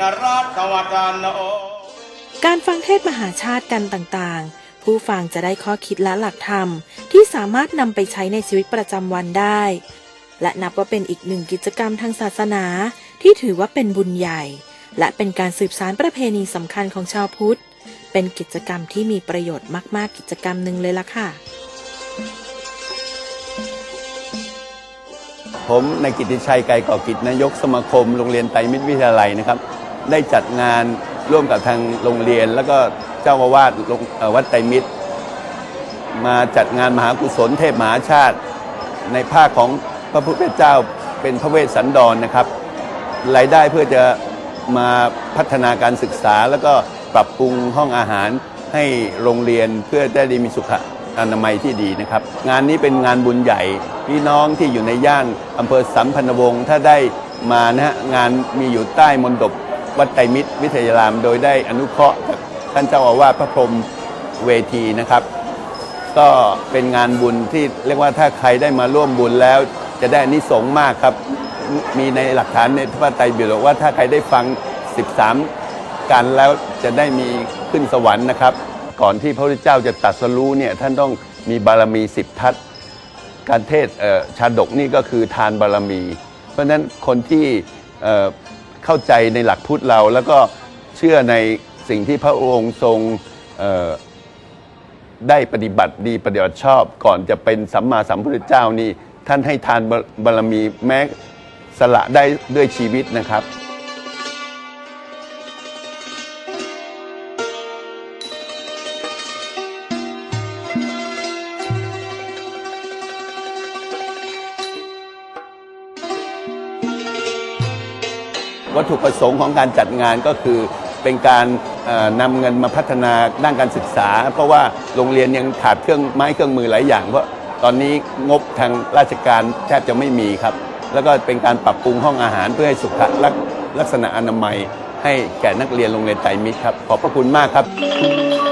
นราชวัตานโอการฟังเทศน์มหาชาติกันต่างๆ ผู้ฟังจะได้ข้อคิดและหลักธรรม ที่สามารถนำไปใช้ในชีวิตประจำวันได้ และนับว่าเป็นอีกหนึ่งกิจกรรมทางศาสนา ที่ถือว่าเป็นบุญใหญ่ และเป็นการสืบสานประเพณีสำคัญของชาวพุทธ เป็นกิจกรรมที่มีประโยชน์มากๆ กิจกรรมหนึ่งเลยล่ะค่ะ ผมในายกิติชัยไกรก่อกิจนายกสมาคม โรงเรียนไตรมิตรวิทยาลัยนะครับ ได้จัดงานร่วมกับทางโรงเรียน แล้วก็เจ้าอาวาสวัดไตรมิตร มาจัดงานมหากุศลเทพมหาชาติ ในภาคของพระพุทธเจ้าเป็นพระเวสสันดรนะครับ รายได้เพื่อจะมาพัฒนาการศึกษา แล้วก็ปรับปรุงห้องอาหารให้โรงเรียนเพื่อได้มีสุขอนามัยที่ดีนะครับ งานนี้เป็นงานบุญใหญ่ พี่น้องที่อยู่ในย่านอำเภอสัมพันธวงศ์ถ้าได้มานะฮะงานมีอยู่ใต้มณฑป วัดไตรมิตรวิทยาราม โดยได้อนุเคราะห์จากท่านเจ้าอาวาสพระพรหมเวทีนะครับ ก็เป็นงานบุญที่เรียกว่าถ้าใครได้มาร่วมบุญแล้ว จะได้อนิสงส์มากครับ มีในหลักฐานในพระไตรปิฎกว่าถ้าใครได้ฟัง 13 กันแล้วจะได้มีขึ้นสวรรค์นะครับ ก่อนที่พระพุทธเจ้าจะตรัสรู้เนี่ยท่านต้องมีบารมีสิบทัศการเทศชาดกนี่ก็คือทานบารมี เพราะฉะนั้นคนที่ เข้าใจในหลักพุทธเรา แล้วก็เชื่อในสิ่งที่พระองค์ทรงได้ปฏิบัติดีปฏิบัติชอบ ก่อนจะเป็นสัมมาสัมพุทธเจ้านี่ท่านให้ทานบารบารมีแม้สละได้ด้วยชีวิตนะครับ วัตถุประสงค์ของการจัดงานก็คือเป็นการเอ่อนำเงินมาพัฒนาด้านการศึกษา เพราะว่าโรงเรียนยังขาดเครื่องไม้เครื่องมือหลายอย่าง เพราะตอนนี้งบทางราชการแทบจะไม่มีครับ แล้วก็เป็นการปรับปรุงห้องอาหารเพื่อให้สุขลลักษณะอนามัย ให้แก่นักเรียนโรงเรียนไตรมิตรครับ ขอบพระคุณมากครับ